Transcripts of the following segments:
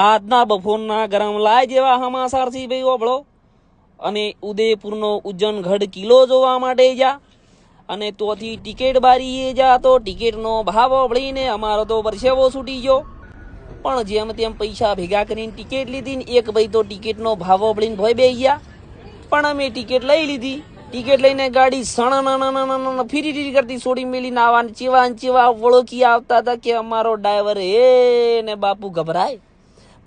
આજના ગરમ લાય જેવા હમાસારથી ભાઈ ઓભળો અને ઉદયપુરનો ઉજ્જનગઢ કિલ્લો જોવા માટે જા. અને તોથી ટિકિટ બારીએ જા તો ટિકિટનો ભાવ ઓભળીને અમારો તો પરસેવો છૂટી ગયો. પણ જેમ તેમ પૈસા ભેગા કરીને ટિકિટ લીધી ને એક ભાઈ તો ટિકિટનો ભાવ ઓભળીને ભોય બે ગયા. પણ અમે ટિકિટ લઈ લીધી. ટિકિટ લઈને ગાડી સણ ફીરી ફીરી કરતી છોડી મેલી નાવા ચીવા ચેવા વળોકી આવતા હતા કે અમારો ડ્રાઈવર એ ને બાપુ ગભરાય.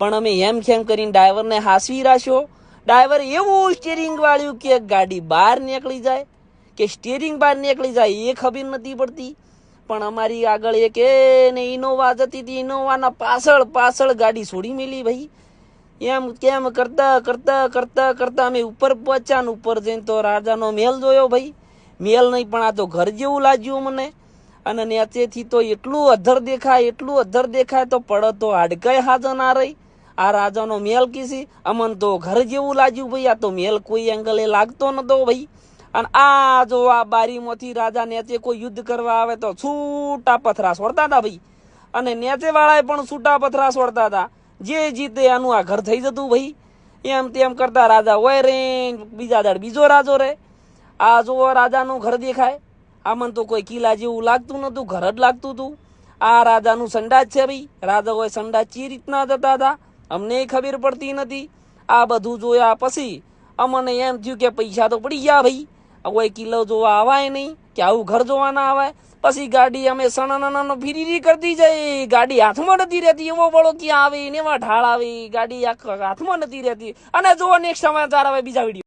પણ અમે એમ ખેમ કરીને ડ્રાઈવરને હાસવી રાખ્યો. ડ્રાઈવર એવું સ્ટેરિંગ વાળ્યું કે ગાડી બહાર નીકળી જાય, કે સ્ટેરિંગ બહાર નીકળી જાય એ ખબર નથી પડતી. પણ અમારી આગળ એક એ ને ઇનોવા જતી હતી ઇનોવાના પાછળ પાછળ ગાડી છોડી મેલી ભાઈ. એમ કેમ કરતા કરતા કરતા કરતા અમે ઉપર પહોંચ્યા ઉપર જઈને તો રાજાનો મહેલ જોયો ભાઈ. મહેલ નહીં પણ આ તો ઘર જેવું લાગ્યું મને. અને નેચેથી તો એટલું અધર દેખાય, એટલું અધર દેખાય તો પડત હાડકાય હાજર ના રહી. આ રાજાનો મહેલ કીસી અમન તો ઘર જેવું લાગ્યું ભાઈ, આ તો મહેલ કોઈ એંગલે લાગતો નતો ભાઈ. અને આ જો આ બારીમાંથી રાજા નેચે કોઈ યુદ્ધ કરવા આવે તો છૂટા પથરા છોડતા હતા ભાઈ. અને નેચેવાળાએ પણ છૂટા પથરા છોડતા હતા જે જીતે આનું આ ઘર થઈ જતું ભાઈ. એમ તેમ કરતા રાજા હોય રે, બીજા દાડ બીજો રાજો રે. આ જો રાજાનું ઘર દેખાય આમાં તો કોઈ કિલ્લા જેવું લાગતું નતું, ઘર જ લાગતું હતું આ રાજાનું સંડાસ છે ભાઈ. રાજા હોય સંડાસ ચી રીતના જતા હતા અમને ખબર પડતી નથી. આ બધું જોયા પછી અમને એમ થયું કે પૈસા તો પડી ગયા ભાઈ. કોઈ કિલ્લો જોવા આવાય નહીં, કે આવું ઘર જોવાના આવે પછી ગાડી અમે સણન ફીરી કરતી જાય ગાડી હાથમાં નથી રહેતી, એવો બળો ક્યાં આવે ને એવા ઢાળ આવે. ગાડી હાથમાં નથી રહેતી. અને જો નેક્સ્ટ સમાચાર આવે બીજા વીડિયો